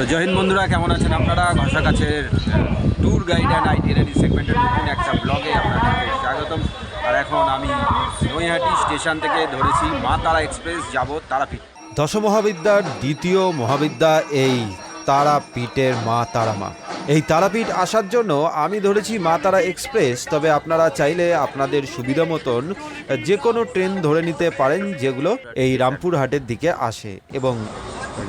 তো জয় হিন্দ বন্ধুরা, কেমন আছেন আপনারা? ঘষা কাছের ট্যুর গাইড অ্যান্ড আইটিনারি সেগমেন্টের নতুন একটা ব্লগে আপনাদেরকে স্বাগতম। আর এখন আমি নৈহাটি স্টেশন থেকে ধরেছি মা তারা এক্সপ্রেস, যাব তারাপীঠ। দশ মহাবিদ্যার দ্বিতীয় মহাবিদ্যা এই তারাপীঠের মা তারামা। এই তারাপীঠ আসার জন্য আমি ধরেছি মা তারা এক্সপ্রেস, তবে আপনারা চাইলে আপনাদের সুবিধা মতন যে কোনো ট্রেন ধরে নিতে পারেন, যেগুলো এই রামপুরহাটের দিকে আসে এবং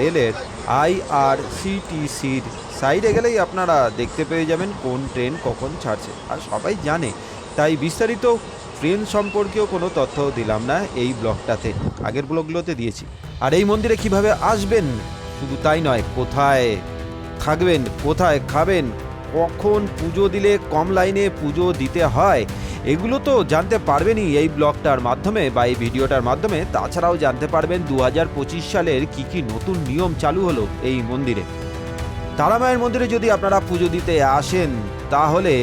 রেলের আইআরসিটিসির সাইডে গেলেই আপনারা দেখতে পেয়ে যাবেন কোন ট্রেন কখন ছাড়ছে। আর সবাই জানে, তাই বিস্তারিত ট্রেন সম্পর্কেও কোনো তথ্য দিলাম না এই ব্লগটাতে, আগের ব্লগগুলোতে দিয়েছি। আর এই মন্দিরে কীভাবে আসবেন? শুধু তাই নয়, কোথায় থাকবেন, কোথায় খাবেন, কখন পুজো দিলে কম লাইনে পুজো দিতে হয় এগুলো তো জানতে পারবেনই এই ব্লগটার মাধ্যমে বা এই ভিডিওটার মাধ্যমে। তাছাড়াও জানতে পারবেন দু হাজার পঁচিশ সালের কি কি নতুন নিয়ম চালু হলো এই মন্দিরে। তারামায়ের মন্দিরে যদি আপনারা পুজো দিতে আসেন, তাহলে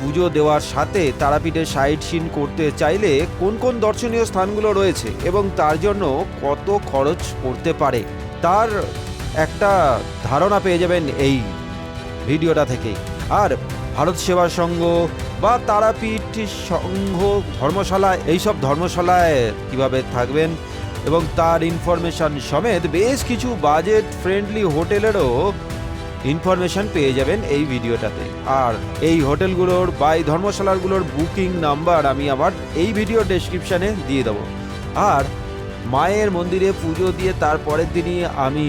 পুজো দেওয়ার সাথে তারাপীঠে সাইড সিন করতে চাইলে কোন কোন দর্শনীয় স্থানগুলো রয়েছে এবং তার জন্য কত খরচ পড়তে পারে, তার একটা ধারণা পেয়ে যাবেন এই ভিডিওটা থেকেই। আর ভারত সেবা সংঘ বা তারাপীঠ, সংঘ, ধর্মশালা, এইসব ধর্মশালায় কীভাবে থাকবেন? এবং তার ইনফরমেশন সমেত বেশ কিছু বাজেট ফ্রেন্ডলি হোটেলেরও ইনফরমেশন পেয়ে যাবেন এই ভিডিওটাতে। আর এই হোটেলগুলোর বা এই ধর্মশালাগুলোর বুকিং নাম্বার আমি আমার এই ভিডিও ডেসক্রিপশানে দিয়ে দেবো। আর মায়ের মন্দিরে পুজো দিয়ে তারপরের দিনই আমি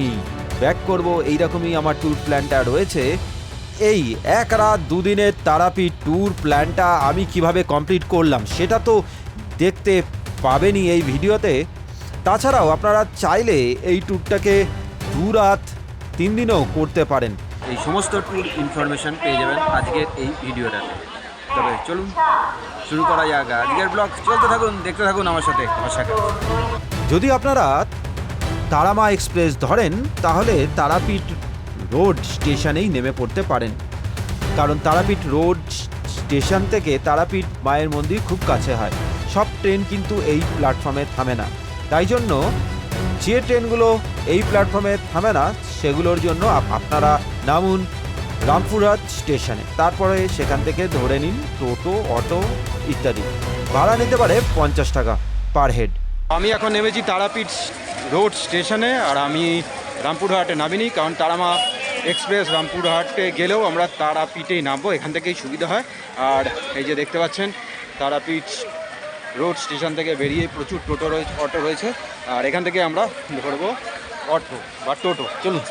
ব্যাক করব। এইরকমই আমার ট্যুর প্ল্যানটা রয়েছে। এই এক রাত দুদিনের তারাপীঠ ট্যুর প্ল্যানটা আমি কীভাবে কমপ্লিট করলাম সেটা তো দেখতে পাবেনই এই ভিডিওতে। তাছাড়াও আপনারা চাইলে এই ট্যুরটাকে দু রাত তিন দিনও করতে পারেন। এই সমস্ত ট্যুর ইনফরমেশন পেয়ে যাবেন আজকের এই ভিডিওটাতে। তবে চলুন শুরু করা যাক আজকের ব্লগ চলতে থাকুন দেখতে থাকুন আমার সাথে। কাছে যদি আপনারা তারামা এক্সপ্রেস ধরেন তাহলে তারাপীঠ রোড স্টেশনেই নেমে পড়তে পারেন। কারণ তারাপীঠ রোড স্টেশন থেকে তারাপীঠ মায়ের মন্দির খুব কাছে হয়। সব ট্রেন কিন্তু এই প্ল্যাটফর্মে থামে না। তাই জন্য যে ট্রেনগুলো এই প্ল্যাটফর্মে থামে না, সেগুলোর জন্য আপনারা নামুন রামপুরহাট স্টেশনে। তারপরে সেখান থেকে ধরে নিন টোটো, অটো ইত্যাদি। ভাড়া নিতে পারে পঞ্চাশ টাকা পার হেড। আমি এখন নেমেছি তারাপীঠ রোড স্টেশনে আর আমি রামপুরহাটে নামিনি কারণ তারামা এক্সপ্রেস রামপুরহাটে গেলেও আমরা তারাপীঠেই নামবো, এখান থেকেই সুবিধা হয়। আর এই যে দেখতে পাচ্ছেন, তারাপীঠ রোড স্টেশন থেকে বেরিয়ে প্রচুর টোটো রয়েছে, অটো রয়েছে। আর এখান থেকে আমরা ধরবো অটো বা টোটো। চলুন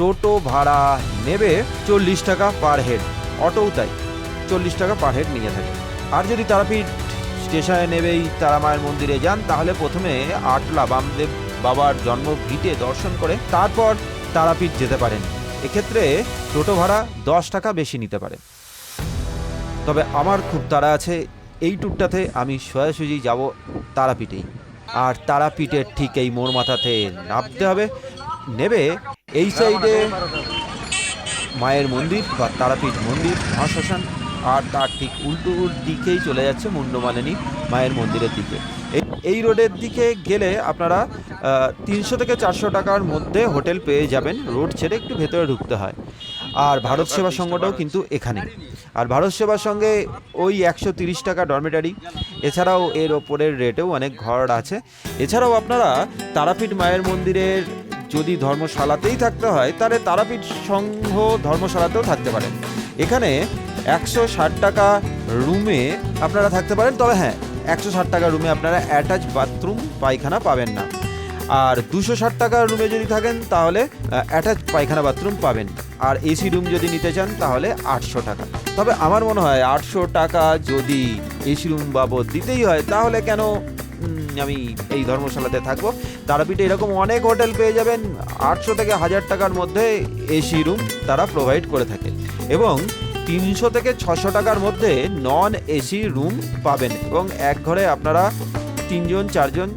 টোটো ভাড়া নেবে চল্লিশ টাকা পার হেড অটোও তাই, চল্লিশ টাকা পার হেড নিয়ে থাকে। আর যদি তারাপীঠ স্টেশনে নেবেই তারা মায়ের মন্দিরে যান, তাহলে প্রথমে আটলা বামদেব বাবার জন্ম ভিটে দর্শন করে, তারপর তারাপীঠ যেতে পারেন। এক্ষেত্রে টোটো ভাড়া দশ টাকা বেশি নিতে পারে তবে আমার খুব তাড়া আছে, এই ট্যুরটাতে আমি সোজাসুজি যাব তারাপীঠেই। আর তারাপীঠের ঠিক এই মোড় মাথাতে নামতে হবে। নেবে এই সাইডে মায়ের মন্দির বা তারাপীঠ মন্দির, মহাশ্মশান, আর তার ঠিক উল্টো দিকেই চলে যাচ্ছে মুন্ডমালিনী মায়ের মন্দিরের দিকে। এই- রোডের দিকে গেলে আপনারা তিনশো থেকে চারশো টাকার মধ্যে হোটেল পেয়ে যাবেন রোড ছেড়ে একটু ভেতরে ঢুকতে হয়। আর ভারত সেবা সংঘটাও কিন্তু এখানে। আর ভারত সেবার সঙ্গে ওই একশো তিরিশ টাকা ডরমেটারি। এছাড়াও এর ওপরের রেটেও অনেক ঘর আছে। এছাড়াও আপনারা তারাপীঠ মায়ের মন্দিরের যদি ধর্মশালাতেই থাকতে হয়, তাহলে তারাপীঠ সংঘ ধর্মশালাতেও থাকতে পারেন এখানে একশো ষাট টাকা রুমে আপনারা থাকতে পারেন। তবে হ্যাঁ একশো ষাট টাকা রুমে আপনারা অ্যাটাচ বাথরুম পায়খানা পাবেন না। আর দুশো ষাট টাকার রুমে যদি থাকেন, তাহলে অ্যাটাচ পায়খানা বাথরুম পাবেন। আর এসি রুম যদি নিতে চান, তাহলে আটশো টাকা। তবে আমার মনে হয় আটশো টাকা যদি এসি রুম বাবদ দিতেই হয়, তাহলে কেন আমি এই ধর্মশালাতে থাকব? তারাপীঠে এরকম অনেক হোটেল পেয়ে যাবেন। আটশো থেকে হাজার টাকার মধ্যে এসি রুম তারা প্রোভাইড করে থাকে। এবং তিনশো থেকে ছশো টাকার মধ্যে নন এসি রুম পাবেন এবং এক ঘরে আপনারা তিনজন, চারজন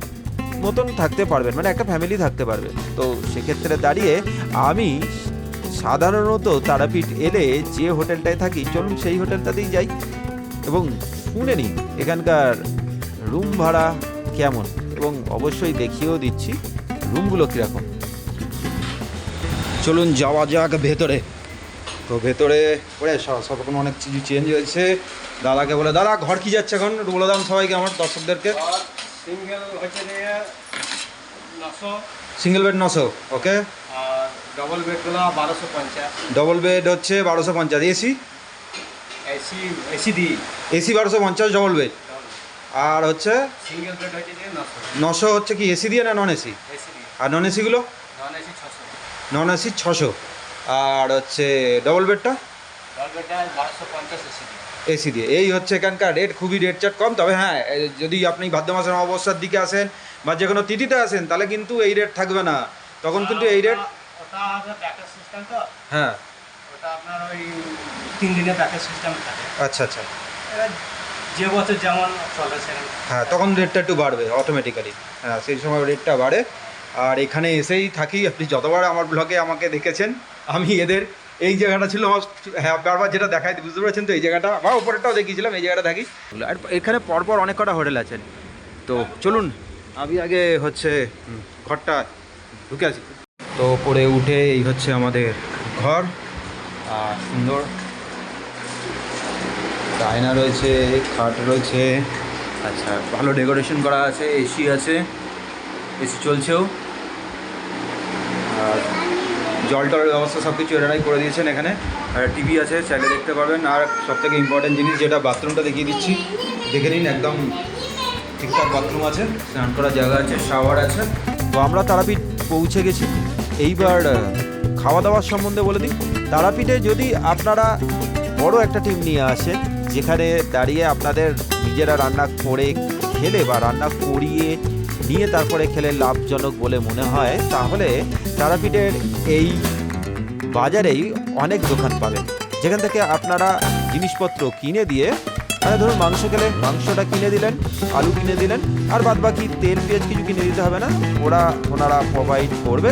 মতন থাকতে পারবেন মানে একটা ফ্যামিলি থাকতে পারবেন তো সেক্ষেত্রে দাঁড়িয়ে আমি সাধারণত তারাপীঠ এলে যে হোটেলটায় থাকি, চলুন সেই হোটেলটাতেই যাই এবং শুনে নিই এখানকার রুম ভাড়া কেমন এবং অবশ্যই দেখিয়েও দিচ্ছি রুমগুলো কীরকম। চলুন যাওয়া যাক ভেতরে। তো ভেতরে পরে সব রকম অনেক কিছু চেঞ্জ হয়েছে। দাদাকে বলে দাদা ঘর কি যাচ্ছে এখন? একটু বলে দাম সবাইকে আমার দর্শকদেরকে। সিঙ্গেল হচ্ছে সিঙ্গেল বেড নশো। ওকে ডবল বেডগুলো বারোশো পঞ্চাশ। ডবল বেড হচ্ছে বারোশো পঞ্চাশ। এসি এসি এসি দিই এসি বারোশো পঞ্চাশ ডবল বেড আর হচ্ছে? সিঙ্গেল বেড হচ্ছে নশো। হচ্ছে কি এসি দিয়ে না নন এসি এসি আর নন এসিগুলো নন এসি ছশো। নন এসি ছশো। আর হচ্ছে ডবল বেডটা এসি দিয়ে। এই হচ্ছে এখানকার রেট খুবই রেট চার্ট কম। তবে হ্যাঁ যদি আপনি ভাদ্র মাসের অবস্থার দিকে আসেন বা যে কোনো তিথিতে আসেন তাহলে কিন্তু এই রেট থাকবে না। তখন কিন্তু এই রেট হ্যাঁ। আচ্ছা আচ্ছা। যে বছর যেমন হ্যাঁ তখন রেটটা একটু বাড়বে অটোমেটিক্যালি হ্যাঁ সেই সময় রেটটা বাড়ে। আর এখানে এসেই থাকি। আপনি যতবার আমার ব্লগে আমাকে দেখেছেন, আমি এদের এই জায়গাটা ছিল আমার হ্যাঁ বারবার যেটা দেখাই বুঝতে পারছেন তো? এই জায়গাটা, আমার উপরেরটাও দেখিয়েছিলাম, এই জায়গাটা থাকি। আর এখানে পরপর অনেক কটা হোটেল আছেন তো চলুন, আমি আগে হচ্ছে ঘরটা ঢুকে আছি তো পরে উঠে এই হচ্ছে আমাদের ঘর। আর সুন্দর। আয়না রয়েছে, খাট রয়েছে। আচ্ছা ভালো ডেকোরেশন করা আছে, এসি আছে। এসি চলছেও। আর জল টলের ব্যবস্থা সব কিছু এনারাই করে দিয়েছেন এখানে। আর টিভি আছে চাইলে দেখতে পারবেন। আর সব থেকে ইম্পর্টেন্ট জিনিস যেটা বাথরুমটা দেখিয়ে দিচ্ছি, দেখে নিন একদম ঠিকঠাক বাথরুম আছে, স্নান করার জায়গা আছে শাওয়ার আছে। তো আমরা তারাপীঠ পৌঁছে গেছি। এইবার খাওয়া দাওয়ার সম্বন্ধে বলে দিই। তারাপীঠে যদি আপনারা বড় একটা টিম নিয়ে আসেন, যেখানে দাঁড়িয়ে আপনাদের নিজেরা রান্না করে খেলে বা রান্না করিয়ে নিয়ে তারপরে খেলে লাভজনক বলে মনে হয়, তাহলে তারাপীঠের এই বাজারেই অনেক দোকান পাবেন। যেখান থেকে আপনারা জিনিসপত্র কিনে দিয়ে মানে ধরুন মাংস খেলে মাংসটা কিনে দিলেন, আলু কিনে দিলেন, আর বাদ বাকি তেল পেঁয়াজ কিছু কিনে দিতে হবে না, ওরা ওনারা প্রোভাইড করবে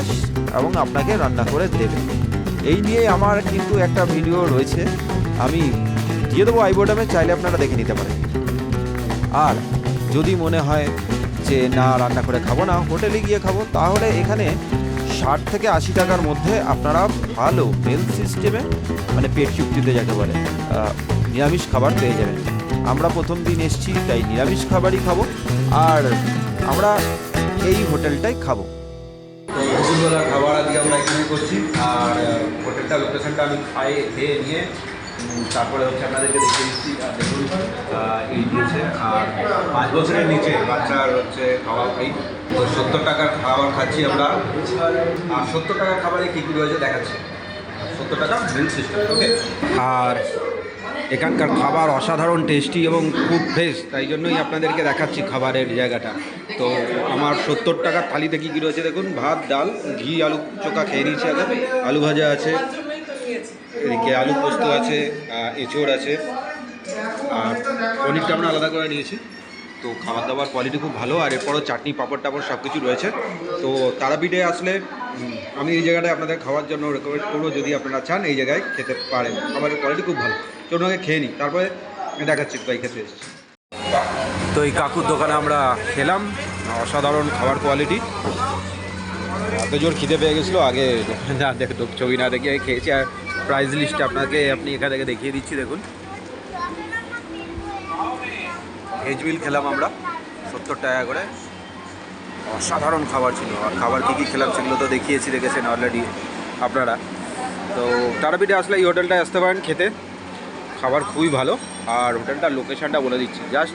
এবং আপনাকে রান্না করে দেবে। এই নিয়ে আমার কিন্তু একটা ভিডিও রয়েছে, আমি দিয়ে দেবো আই বোটামে চাইলে আপনারা দেখে নিতে পারেন। আর যদি মনে হয় যে না, রান্না করে খাব না, হোটেলে গিয়ে খাব, তাহলে এখানে ষাট থেকে আশি টাকার মধ্যে আপনারা ভালো মেল সিস্টেমে মানে পেট চুক্তিতে যাকে বলে নিরামিষ খাবার পেয়ে যাবেন। আমরা প্রথম দিন এসেছি, তাই নিরামিষ খাবারই খাব, আর আমরা এই হোটেলটাই খাব। খাবার আজকে আমরা এখানে করছি, আর হোটেলটা লোকেশনটা আমি খাই খেয়ে নিয়ে তারপরে হচ্ছে আপনাদেরকে দেখিয়ে দিচ্ছি দেখুন এই দিয়েছে, আর পাঁচ বছরের নিচে বাচ্চার হচ্ছে খাওয়া ফ্রি। তো সত্তর টাকার খাবার খাচ্ছি আমরা। আর সত্তর টাকার খাবারে কী কী রয়েছে দেখাচ্ছি। সত্তর টাকা মিল সিস্টেম ওকে আর এখানকার খাবার অসাধারণ টেস্টি এবং খুব ফ্রেশ তাই জন্যই আপনাদেরকে দেখাচ্ছি খাবারের জায়গাটা। তো আমার সত্তর টাকার থালিতে কী কী রয়েছে দেখুন, ভাত, ডাল, ঘি, আলু চোখা খেয়ে নিয়েছি আগে। আলু ভাজা আছে এদিকে আলু পোস্ত আছে এঁচোড় আছে। আর পনিরটা আমরা আলাদা করে নিয়েছি। তো খাবার দাবার কোয়ালিটি খুব ভালো, আর এরপরও চাটনি, পাপড়, টাপড় সব কিছু রয়েছে। তো তারাপীঠে আসলে আমি এই জায়গাটায় আপনাদের খাওয়ার জন্য রেকমেন্ড করব, যদি আপনারা চান, এই জায়গায় খেতে পারেন। খাবারের কোয়ালিটি খুব ভালো। চলুন আগে খেয়ে নিই, তারপরে দেখাচ্ছি তাই খেতে এসেছি। তো এই কাকুর দোকানে আমরা খেলাম, অসাধারণ খাবার কোয়ালিটি এত জোর খিদে পেয়ে গেছিল। আগে না দেখ ছবি না দেখে খেয়েছি। আর প্রাইস লিস্ট আপনাকে আপনি এখান থেকে দেখিয়ে দিচ্ছি, দেখুন। ভেজ মিল খেলাম আমরা, সত্তর টাকা করে। অসাধারণ খাবার ছিল। আর খাবার কী কী খেলাম সেগুলো তো দেখিয়েছি, দেখেছেন অলরেডি আপনারা। তো তারাপীঠে আসলে এই হোটেলটায় আসতে পারেন খেতে। খাবার খুবই ভালো। আর হোটেলটার লোকেশানটা বলে দিচ্ছি। জাস্ট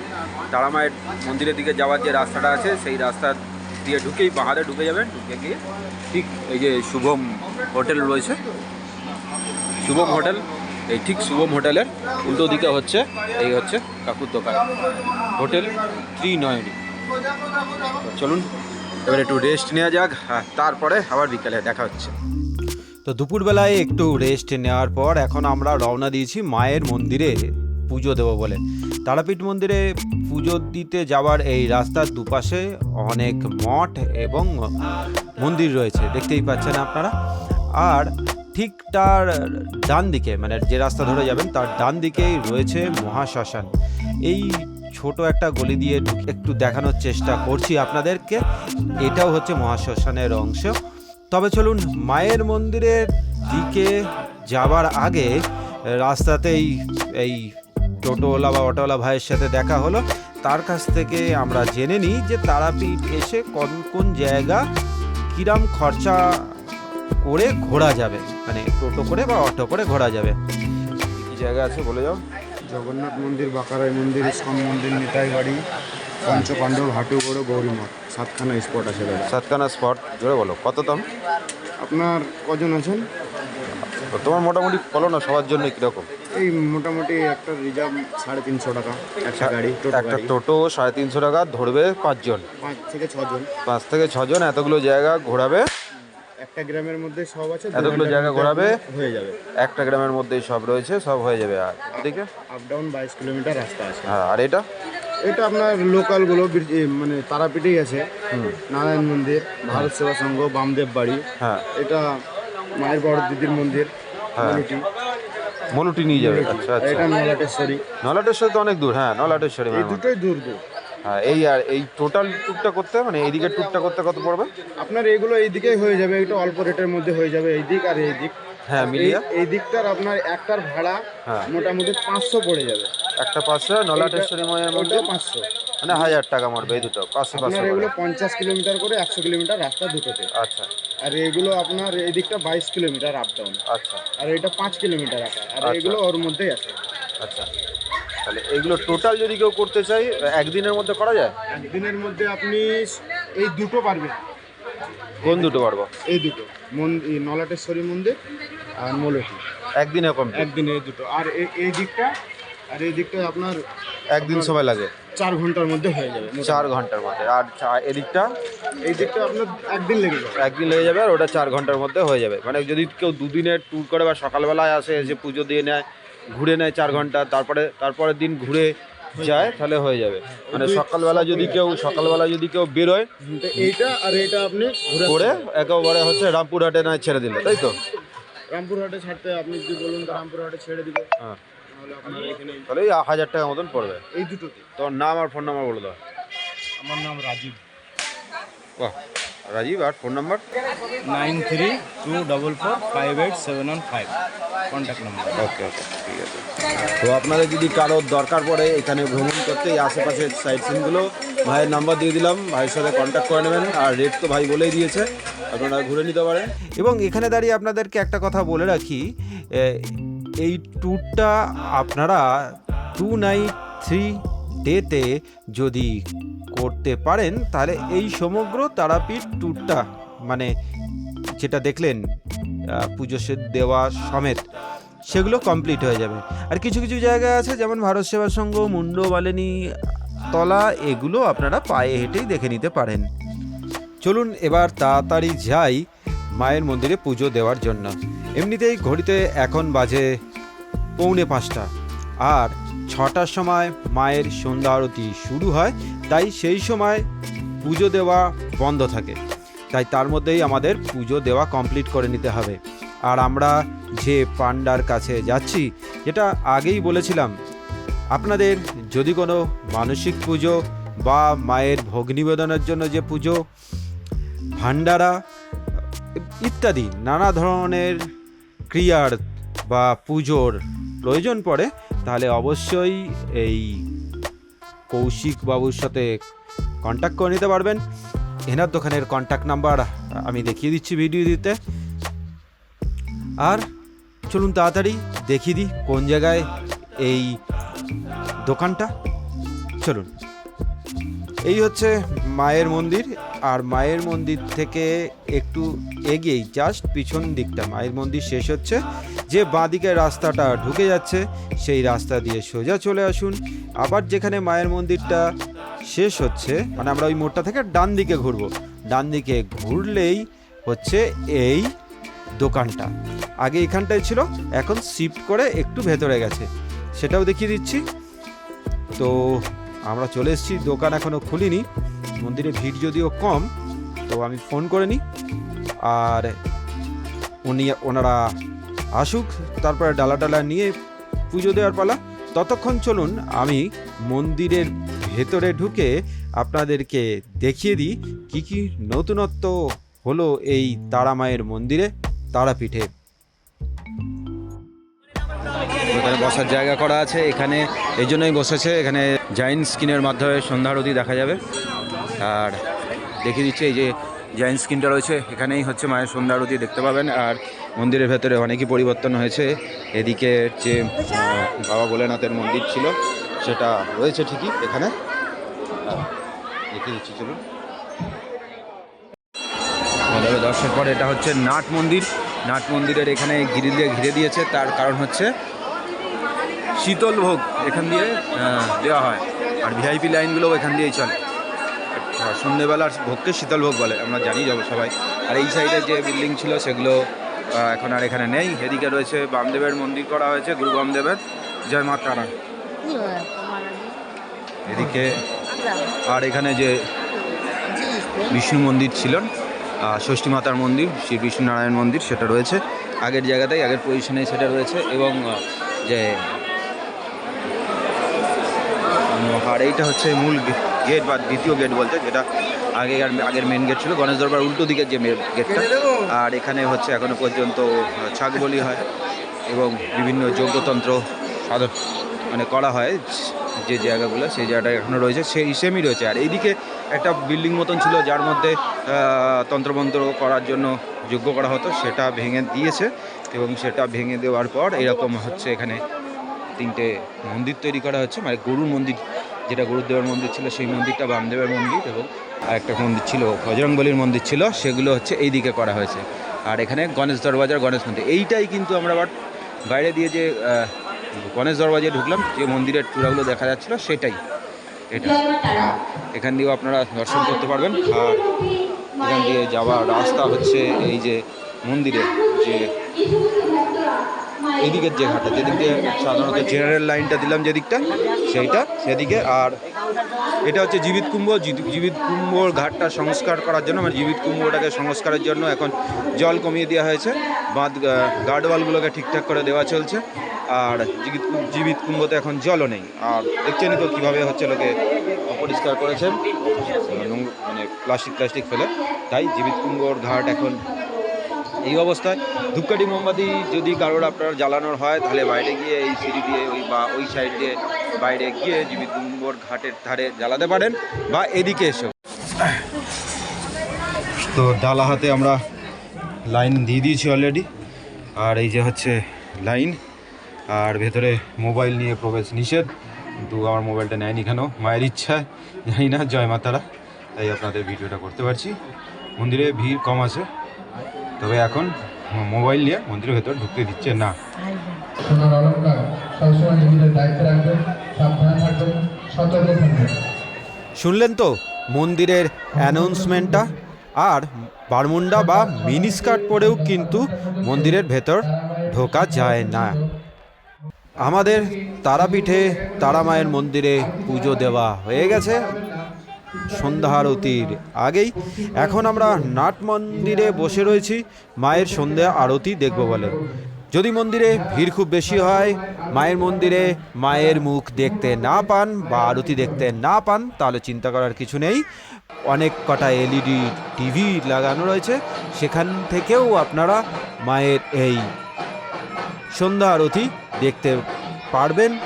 তারামায়ের মন্দিরের দিকে যাওয়ার যে রাস্তাটা আছে, সেই রাস্তা দিয়ে ঢুকেই পাহাড়ে ঢুকে যাবেন, ঢুকে গিয়ে ঠিক এই যে শুভম হোটেল রয়েছে। শুভম হোটেল, এই ঠিক শুভম হোটেলের উল্টো দিকে হচ্ছে, এই হচ্ছে কাকুর দোকান। হোটেল ত্রি নয়নী চলুন, এবার একটু রেস্ট নেওয়া যাক তারপরে আবার বিকালে দেখা হচ্ছে। তো দুপুরবেলায় একটু রেস্ট নেওয়ার পর এখন আমরা রওনা দিয়েছি মায়ের মন্দিরে পুজো দেবো বলে। তারাপীঠ মন্দিরে পুজো দিতে যাওয়ার এই রাস্তার দুপাশে অনেক মঠ এবং মন্দির রয়েছে। দেখতেই পাচ্ছেন আপনারা। আর ঠিক তার ডান দিকে মানে যে রাস্তা ধরে যাবেন, তার ডান দিকেই রয়েছে মহাশ্মশান। এই ছোট একটা গলি দিয়ে একটু দেখানোর চেষ্টা করছি আপনাদেরকে। এটাও হচ্ছে মহাশ্মশানের অংশ। তবে চলুন, মায়ের মন্দিরের দিকে যাবার আগে রাস্তাতেই এই টোটোওয়ালা বা অটোওয়ালা ভাইয়ের সাথে দেখা হলো। তার কাছ থেকে আমরা জেনে নিই যে তারাপীঠ এসে কোন কোন জায়গা কিরাম খরচা করে ঘোরা যাবে। মানে টোটো করে বা অটো করে ঘোরা যাবে। কি জায়গা আছে বলে যাও? জগন্নাথ মন্দির বাঁকারাই মন্দির ইস্কন মন্দির নিতাই বাড়ি পঞ্চপাণ্ডব হাটুগড় গৌরীমঠ। সাতখানা স্পট আছে দাদা সাতখানা স্পট? জোরে বলো কত দাম আপনার কজন আছেন? তোমার মোটামুটি বলো না সবার জন্য কীরকম? এই মোটামুটি একটা রিজার্ভ সাড়ে তিনশো টাকা একটা গাড়ি একটা টোটো সাড়ে তিনশো টাকা ধরবে পাঁচজন। পাঁচ থেকে ছজন। পাঁচ থেকে ছজন এতগুলো জায়গা ঘোরাবে। একটা গ্রামের মধ্যে সব আছে এতগুলো জায়গা ঘোরাবে? হয়ে যাবে। একটা গ্রামের মধ্যেই সব রয়েছে সব হয়ে যাবে। আর এদিকে? আপ ডাউন বাইশ কিলোমিটার রাস্তা আছে। হ্যাঁ আর এটা? এটা আপনার লোকালগুলো মানে তারাপীঠেই আছে। নারায়ণ মন্দির ভারত সেবা সংঘ বামদেব বাড়ি। হ্যাঁ। এটা মায়ের বড় দিদির মন্দির হ্যাঁ। মনুটি। মনুটি নিয়ে যাবে। আচ্ছা আচ্ছা। এটা নলাটেশ্বরী। নলাটেশ্বরী তো অনেক দূর হ্যাঁ নলাটেশ্বরী এই দুটোই দূর দূর। হ্যাঁ এই আর এই টোটাল টুকটা করতে মানে এইদিকে টুকটা করতে কত পড়বে? আপনার এগুলো এই দিকেই হয়ে যাবে একটু অল্প রেটের মধ্যে হয়ে যাবে এই দিক আর এই দিক হ্যাঁ মিলিয়ে? এই দিকটার আপনার একটার ভাড়া হ্যাঁ। মোটামুটি পাঁচশো পড়ে যাবে। একটা পাঁচশো নলাটেশ্বরী মায়ের মধ্যে? পাঁচশো। মানে হাজার টাকা মারবে এই দুটো পাঁচশো পাঁচশো এগুলো পঞ্চাশ কিলোমিটার করে একশো কিলোমিটার রাস্তা দুটোতে। আচ্ছা। আর এগুলো আপনার এই দিকটা বাইশ কিলোমিটার আপ ডাউন আচ্ছা। আর এটা পাঁচ কিলোমিটার আঁকা আর আচ্ছা। এগুলো ওর মধ্যেই আছে। আচ্ছা। তাহলে এইগুলো টোটাল যদি কেউ করতে চাই একদিনের মধ্যে করা যায়? একদিনের মধ্যে আপনি এই দুটো পারবেন। কোন দুটো পারব? এই দুটো। মন- এই নলাটেশ্বরী মন্দির আর মৌলটি একদিনে কম একদিনে দুটো। আর এই- দিকটা আর এই দিকটা আপনার একদিন সময় লাগে। চার ঘণ্টার মধ্যে হয়ে যাবে চার ঘণ্টার মধ্যে। আর এদিকটা এই দিকটা? আপনার একদিন লেগে যাবে। একদিন লেগে যাবে আর ওটা চার ঘণ্টার মধ্যে হয়ে যাবে। মানে যদি কেউ দুদিনের ট্যুর করে বা সকালবেলায় আসে এসে পুজো দিয়ে নেয় ঘুরে নেয় চার ঘণ্টা তারপরে তারপরের দিন ঘুরে যায় তাহলে হয়ে যাবে। মানে সকালবেলা যদি কেউ সকালবেলা যদি কেউ বেরোয় এইটা আর এইটা আপনি ঘুরে একেবারে হচ্ছে রামপুরহাটে না ছেড়ে দিল তাই তো? রামপুরহাটে ছাড়তে আপনি যদি বলুন তো রামপুরহাটে ছেড়ে দিবে। হ্যাঁ। তাহলে এই হাজার টাকা মতন পড়বে। এই দুটোতে। তোর নাম আর ফোন নাম্বার বলে দাও। আমার নাম রাজীব। বাহ রাজীব আর phone number? Nine three two double four five eight seven one five. Contact number. Okay okay ঠিক আছে। তো আপনাদের যদি কারোর দরকার পড়ে, এখানে ভ্রমণ করতে, এই আশেপাশের সাইট সিনগুলো ভাইয়ের নাম্বার দিয়ে দিলাম, ভাইয়ের সাথে কন্ট্যাক্ট করে নেবেন। আর রেট তো ভাই বলেই দিয়েছে, আপনারা ঘুরে নিতে পারেন। এবং এখানে দাঁড়িয়ে আপনাদেরকে একটা কথা বলে রাখি এই ট্যুরটা আপনারা টু নাইট থ্রি ডেতে যদি করতে পারেন, তাহলে এই সমগ্র তারাপীঠ ট্যুরটা মানে যেটা দেখলেন পুজো দেওয়া সমেত সেগুলো কমপ্লিট হয়ে যাবে। আর কিছু কিছু জায়গা আছে, যেমন ভারত সেবা সংঘ, মুন্ড মালিনী তলা, এগুলো আপনারা পায়ে হেঁটেই দেখে নিতে পারেন। চলুন এবার তাড়াতাড়ি যাই মায়ের মন্দিরে পুজো দেওয়ার জন্য। এমনিতেই ঘড়িতে এখন বাজে পৌনে পাঁচটা। আর ছটার সময় মায়ের সন্ধ্যা আরতি শুরু হয়, তাই সেই সময় পুজো দেওয়া বন্ধ থাকে। তাই তার মধ্যেই আমাদের পুজো দেওয়া কমপ্লিট করে নিতে হবে। আর আমরা যে পান্ডার কাছে যাচ্ছি, যেটা আগেই বলেছিলাম, আপনাদের যদি কোনো মানসিক পুজো বা মায়ের ভোগ নিবেদনের জন্য যে পুজো ভান্ডারা ইত্যাদি নানা ধরনের ক্রিয়ার বা পুজোর প্রয়োজন পড়ে, তাহলে অবশ্যই এই কৌশিক বাবুর সাথে কন্ট্যাক্ট করে নিতে পারবেন। এনার দোকানের কন্ট্যাক্ট নাম্বার আমি দেখিয়ে দিচ্ছি ভিডিও দিতে। আর চলুন তাড়াতাড়ি দেখিয়ে দিই কোন জায়গায় এই দোকানটা। চলুন। এই হচ্ছে মায়ের মন্দির, আর মায়ের মন্দির থেকে একটু এগিয়েই জাস্ট পিছন দিকটা। মায়ের মন্দির শেষ হচ্ছে, যে বাঁদিকে রাস্তাটা ঢুকে যাচ্ছে, সেই রাস্তা দিয়ে সোজা চলে আসুন। আবার যেখানে মায়ের মন্দিরটা শেষ হচ্ছে মানে আমরা ওই মোড়টা থেকে ডান দিকে ঘুরবো। ডান দিকে ঘুরলেই হচ্ছে এই দোকানটা। আগে এখানটায় ছিল, এখন শিফট করে একটু ভেতরে গেছে। সেটাও দেখিয়ে দিচ্ছি। তো আমরা চলে এসেছি, দোকান এখনও খুলিনি। মন্দিরে ভিড় যদিও কম, তো আমি ফোন করে নিই। আর উনি, ওনারা আসুক, তারপরে ডালা ডালা নিয়ে পুজো দেওয়ার পালা। ততক্ষণ চলুন, আমি মন্দিরের ভেতরে ঢুকে আপনাদেরকে দেখিয়ে দিই, কী কী নতুনত্ব হলো এই তারা মায়ের মন্দিরে। তারাপীঠে। এখানে বসার জায়গা করা আছে। এখানে এই জন্যই বসেছে। এখানে জাইন্ট স্ক্রিনের মাধ্যমে সন্ধ্যা আরতি দেখা যাবে। আর দেখিয়ে দিচ্ছে, এই যে জাইন্ট স্ক্রিনটা রয়েছে, এখানেই হচ্ছে মায়ের সন্ধ্যা আরতি দেখতে পাবেন। আর মন্দিরের ভেতরে অনেকই পরিবর্তন হয়েছে। এদিকে যে বাবা ভোলেনাথের মন্দির ছিল, সেটা রয়েছে ঠিকই এখানে। দেখিয়ে দিচ্ছি, চলুন। দর্শক পর, এটা হচ্ছে নাট মন্দির। নাট মন্দিরের এখানে ঘিরে দিয়ে ঘিরে দিয়েছে তার কারণ হচ্ছে শীতল ভোগ এখান দিয়ে দেওয়া হয়। আর ভিআইপি লাইনগুলোও এখান দিয়েই চলে। আর সন্ধেবেলার ভোগকে শীতল ভোগ বলে আমরা জানি যাব সবাই। আর এই সাইডে যে বিল্ডিং ছিল সেগুলো এখন আর এখানে নেই। এদিকে রয়েছে বামদেবের মন্দির করা হয়েছে গুরু বামদেবের। জয় মা তারা। এদিকে আর এখানে যে বিষ্ণু মন্দির ছিলেন ষষ্ঠী মাতার মন্দির শ্রী বিষ্ণু নারায়ণ মন্দির সেটা রয়েছে। আগের জায়গাতেই আগের পজিশনে সেটা রয়েছে এবং যে আর এইটা হচ্ছে মূল গেট বা দ্বিতীয় গেট বলতে যেটা আগে আর আগের মেন গেট ছিল। গণেশ দরবার উল্টো দিকের যে গেটটা আর এখানে হচ্ছে এখনও পর্যন্ত ছাগ বলি হয় এবং বিভিন্ন যজ্ঞতন্ত্র সাধন। মানে করা হয় যে জায়গাগুলো সেই জায়গাটা এখনও রয়েছে সেই সেমই রয়েছে। আর এইদিকে একটা বিল্ডিং মতন ছিল যার মধ্যে তন্ত্রমন্ত্র করার জন্য যোগ্য করা হতো, সেটা ভেঙে দিয়েছে এবং সেটা ভেঙে দেওয়ার পর এরকম হচ্ছে এখানে তিনটে মন্দির তৈরি করা হচ্ছে মানে গরুর মন্দির, যেটা গুরুদেবের মন্দির ছিল, সেই মন্দিরটা বামদেবের মন্দির এবং আরেকটা মন্দির ছিল, বজরংবলির মন্দির ছিল, সেগুলো হচ্ছে এই দিকে করা হয়েছে। আর এখানে গণেশ দরবাজার গণেশ মন্দির, এইটাই কিন্তু আমরা আবার বাইরে দিয়ে যে গণেশ দরবাজায় ঢুকলাম, যে মন্দিরের চূড়াগুলো দেখা যাচ্ছিল, সেটাই। এটা। এখান দিয়েও আপনারা দর্শন করতে পারবেন। আর এখান দিয়ে যাওয়ার রাস্তা হচ্ছে এই যে মন্দিরে যে এদিকের যে ঘাটটা যেদিক দিয়ে সাধারণত জেনারেল লাইনটা দিলাম যেদিকটা, সেইটা, সেদিকে আর এটা হচ্ছে জীবিত কুম্ভ। জীবিত- কুম্ভর ঘাটটা সংস্কার করার জন্য মানে জীবিত কুম্ভটাকে সংস্কারের জন্য এখন জল কমিয়ে দেওয়া হয়েছে। বাঁধ গার্ডওয়ালগুলোকে ঠিকঠাক করে দেওয়া চলছে। আর জীবিত জীবিত কুম্ভতে এখন জলও নেই। আর দেখছেনই তো কীভাবে হচ্ছে লোকে অপরিষ্কার করেছেন। মানে প্লাস্টিক প্লাস্টিক ফেলে। তাই জীবিত কুম্ভর ঘাট এখন এই অবস্থায় ধূপকাঠি মোমবাতি যদি কারোর আপনার জ্বালানোর হয়, তাহলে বাইরে গিয়ে এই সিঁড়ি দিয়ে ওই বা ওই সাইড দিয়ে বাইরে গিয়ে জীবিত কুম্ভর ঘাটের ধারে জ্বালাতে পারেন বা এদিকে এসেও। তো ডালা হাতে আমরা লাইন দিয়ে দিয়েছি অলরেডি আর এই যে হচ্ছে লাইন, আর ভেতরে মোবাইল নিয়ে প্রবেশ নিষেধ। কিন্তু আমার মোবাইলটা নেয়নি কেন? মায়ের ইচ্ছায়। জানি না, জয় মাতারা। তাই আপনাদের ভিডিওটা করতে পারছি। মন্দিরে ভিড় কম আছে। তবে এখন মোবাইল নিয়ে মন্দিরের ভেতর ঢুকতে দিচ্ছে না। সোনার অলঙ্কার সবসময় নিজেদের দায়িত্বে রাখবেন সাবধানে থাকবেন সতর্ক থাকবেন। শুনলেন তো মন্দিরের অ্যানাউন্সমেন্টটা? আর বারমুন্ডা বা মিনি স্কার্ট পরেও কিন্তু মন্দিরের ভেতর ঢোকা যায় না। আমাদের তারাপীঠে তারা মায়ের মন্দিরে পুজো দেওয়া হয়ে গেছে। সন্ধ্যা আরতির আগেই। এখন আমরা নাট মন্দিরে বসে রয়েছি। মায়ের সন্ধ্যা আরতি দেখব বলে। যদি মন্দিরে ভিড় খুব বেশি হয়, মায়ের মন্দিরে মায়ের মুখ দেখতে না পান বা আরতি দেখতে না পান, তাহলে চিন্তা করার কিছু নেই। অনেক কটা এলইডি টিভি লাগানো রয়েছে। সেখান থেকেও আপনারা মায়ের এই সন্ধ্যা আরতি দেখতে পারবেন।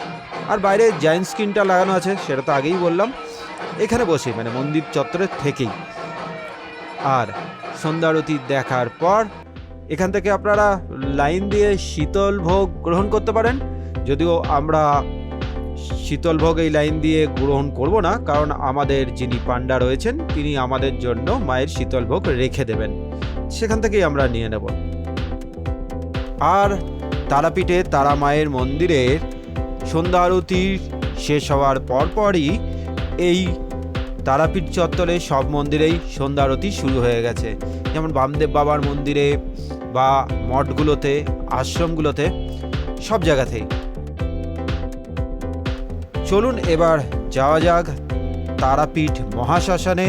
আর বাইরে জায়েন্ট স্ক্রিনটা লাগানো আছে, সেটা তো আগেই বললাম। এখানে বসে মানে মন্দির চত্বরের থেকেই। আর সন্ধ্যা আরতি দেখার পর এখান থেকে আপনারা লাইন দিয়ে শীতল ভোগ গ্রহণ করতে পারেন। যদিও আমরা শীতল ভোগ এই লাইন দিয়ে গ্রহণ করব না, কারণ আমাদের যিনি পান্ডা রয়েছেন, তিনি আমাদের জন্য মায়ের শীতল ভোগ রেখে দেবেন। সেখান থেকেই আমরা নিয়ে নেব। আর তারাপীঠে তারা মায়ের মন্দিরের সন্ধ্যা আরতি শেষ হওয়ার পরপরই এই তারাপীঠ চত্বরে সব মন্দিরেই সন্ধ্যা আরতি শুরু হয়ে গেছে। যেমন বামদেব বাবার মন্দিরে বা মঠগুলোতে, আশ্রমগুলোতে, সব জায়গাতেই। চলুন এবার যাওয়া যাক তারাপীঠ মহাশ্মশানে।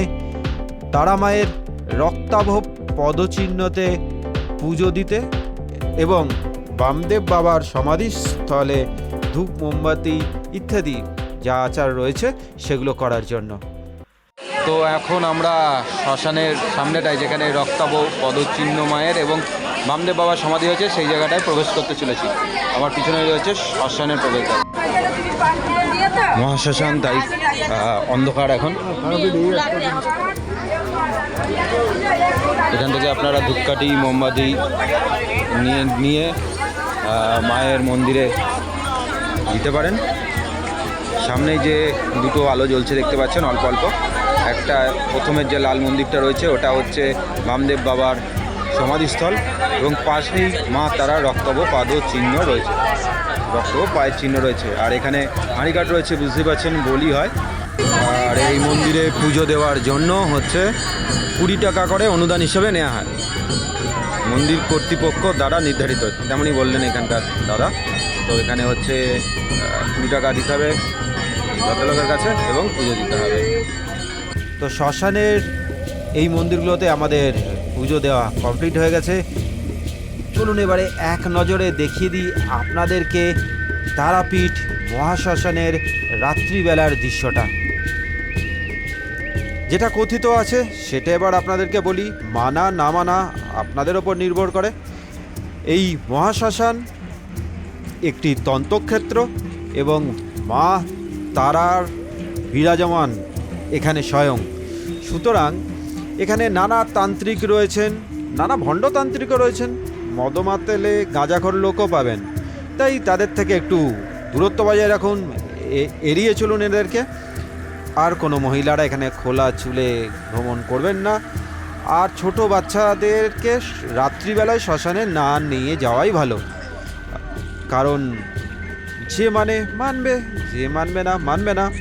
তারা মায়ের রক্তাভ পদচিহ্নতে পুজো দিতে এবং বামদেব বাবার সমাধিস্থলে ধূপ, মোমবাতি ইত্যাদি যা আচার রয়েছে সেগুলো করার জন্য। তো এখন আমরা শ্মশানের সামনেটায়, যেখানে রক্তাব পদচিহ্ন মায়ের এবং বামদেব বাবার সমাধি হয়েছে, সেই জায়গাটায় প্রবেশ করতে চলেছি। আমার পিছনে রয়েছে শ্মশানের প্রবেশদ্বার। মহাশ্মশান, তাই অন্ধকার এখন। এখান থেকে আপনারা ধূপকাঠি, মোমবাতি নিয়ে নিয়ে মায়ের মন্দিরে দিতে পারেন। সামনে যে দুটো আলো জ্বলছে দেখতে পাচ্ছেন, অল্প অল্প। একটা প্রথমের যে লাল মন্দিরটা রয়েছে, ওটা হচ্ছে বামদেব বাবার সমাধিস্থল এবং পাশেই মা তারা রক্তব পাদ চিহ্ন রয়েছে। রক্তব পায়ের চিহ্ন রয়েছে। আর এখানে হাঁড়িঘাট রয়েছে বুঝতে পারছেন, বলি হয়। আর এই মন্দিরে পুজো দেওয়ার জন্য হচ্ছে কুড়ি টাকা করে অনুদান হিসেবে নেওয়া হয়। মন্দির কর্তৃপক্ষ দ্বারা নির্ধারিত, তেমনই বললেন এখানকার দাদা। তো এখানে হচ্ছে কুড়ি টাকা দিতে হবে ভদ্রলোকের কাছে এবং পুজো দিতে হবে। তো শ্মশানের এই মন্দিরগুলোতে আমাদের পুজো দেওয়া কমপ্লিট হয়ে গেছে। চলুন এবারে এক নজরে দেখিয়ে দিই আপনাদেরকে তারাপীঠ মহাশ্মশানের রাত্রিবেলার দৃশ্যটা। যেটা কথিত আছে, সেটা এবার আপনাদেরকে বলি, মানা না মানা আপনাদের ওপর নির্ভর করে। এই মহাশ্মশান একটি তন্ত্রক্ষেত্র এবং মা তারার বিরাজমান এখানে স্বয়ং। সুতরাং এখানে নানা তান্ত্রিক রয়েছেন, নানা ভণ্ডতান্ত্রিকও রয়েছেন। মদমাতেলে গাঁজাখর লোকও পাবেন। তাই তাদের থেকে একটু দূরত্ব বজায় রাখুন। এড়িয়ে চলুন এদেরকে। আর কোনো মহিলারা এখানে খোলা চুলে ভ্রমণ করবেন না। আর ছোট বাচ্চাদেরকে রাত্রিবেলায় শ্মশানে না নিয়ে যাওয়াই ভালো। কারণ যে মানে মানবে, যে মানবে না মানবে না।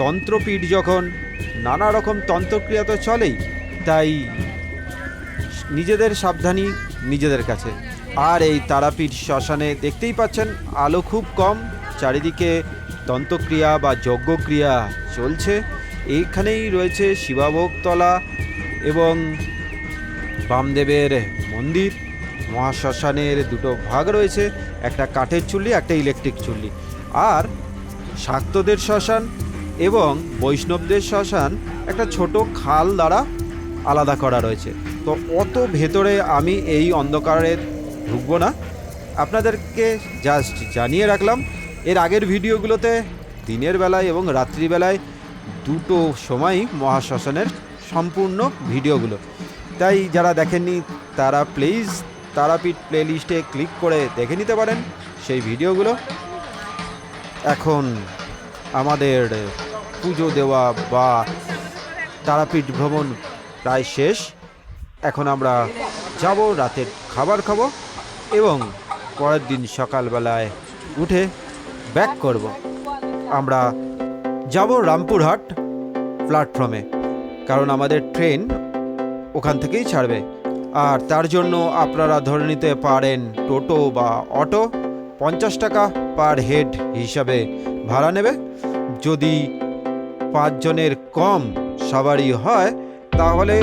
তন্ত্রপীঠ যখন নানা রকম তন্ত্রক্রিয়া তো চলেই, তাই নিজেদের সাবধানী নিজেদের কাছে। আর এই তারাপীঠ শ্মশানে দেখতেই পাচ্ছেন আলো খুব কম, চারিদিকে তন্ত্রক্রিয়া বা যজ্ঞক্রিয়া চলছে। এইখানেই রয়েছে শিবাভোগতলা এবং বামদেবের মন্দির। মহাশ্মশানের দুটো ভাগ রয়েছে, একটা কাঠের চুল্লি, একটা ইলেকট্রিক চুল্লি। আর শাক্তদের শ্মশান এবং বৈষ্ণবদের শ্মশান একটা ছোট খাল দ্বারা আলাদা করা রয়েছে। তো অত ভেতরে আমি এই অন্ধকারে ঢুকবো না। আপনাদেরকে জাস্ট জানিয়ে রাখলাম, এর আগের ভিডিওগুলোতে দিনের বেলায় এবং রাত্রিবেলায় দুটো সময়ই মহাশ্মশানের সম্পূর্ণ ভিডিওগুলো। তাই যারা দেখেননি, তারা প্লিজ তারাপীঠ প্লেলিস্টে ক্লিক করে দেখে নিতে পারেন সেই ভিডিওগুলো। এখন আমাদের পুজো দেওয়া বা তারাপীঠ ভ্রমণ প্রায় শেষ। এখন আমরা যাব, রাতের খাবার খাব এবং পরের দিন সকালবেলায় উঠে ব্যাক করব। আমরা যাব রামপুরহাট প্ল্যাটফর্মে কারণ আমাদের ট্রেন ওখান থেকেই ছাড়বে। আর তার জন্য আপনারা ধরে নিতে পারেন টোটো বা অটো, পঞ্চাশ টাকা পার হেড হিসাবে ভাড়া নেবে। যদি পাঁচজনের কম সবারই হয়, তাহলে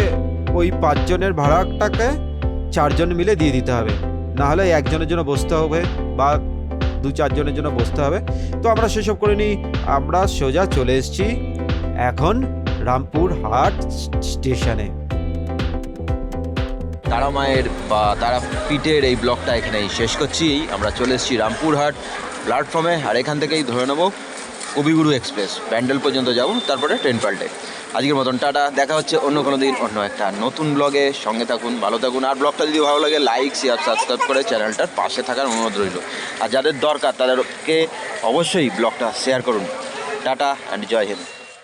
ওই পাঁচজনের ভাড়াটাকে চারজন মিলে দিয়ে দিতে হবে। না হলে একজনের জন্য বসতে হবে বা দু চারজনের জন্য বসতে হবে। তো আমরা সেসব করে নিই। আমরা সোজা চলে এসেছি এখন রামপুর হাট স্টেশনে। তারা মায়ের বা তারা পিঠের এই ব্লগটা এখানেই শেষ করছি। আমরা চলে এসেছি রামপুরহাট প্ল্যাটফর্মে, আর এখান থেকেই ধরে নেব কবিগুরু এক্সপ্রেস। ব্যান্ডেল পর্যন্ত যাব তারপরে ট্রেন পাল্টে। আজকের মতন টাটা, দেখা হচ্ছে অন্য কোনো দিন, অন্য একটা নতুন ব্লগে। সঙ্গে থাকুন, ভালো থাকুন, আর ব্লগটা যদি ভালো লাগে লাইক শেয়ার সাবস্ক্রাইব করে চ্যানেলটার পাশে থাকার অনুরোধ রইল। আর যাদের দরকার, তাদেরকে অবশ্যই ব্লগটা শেয়ার করুন। Tata and Jai Hind.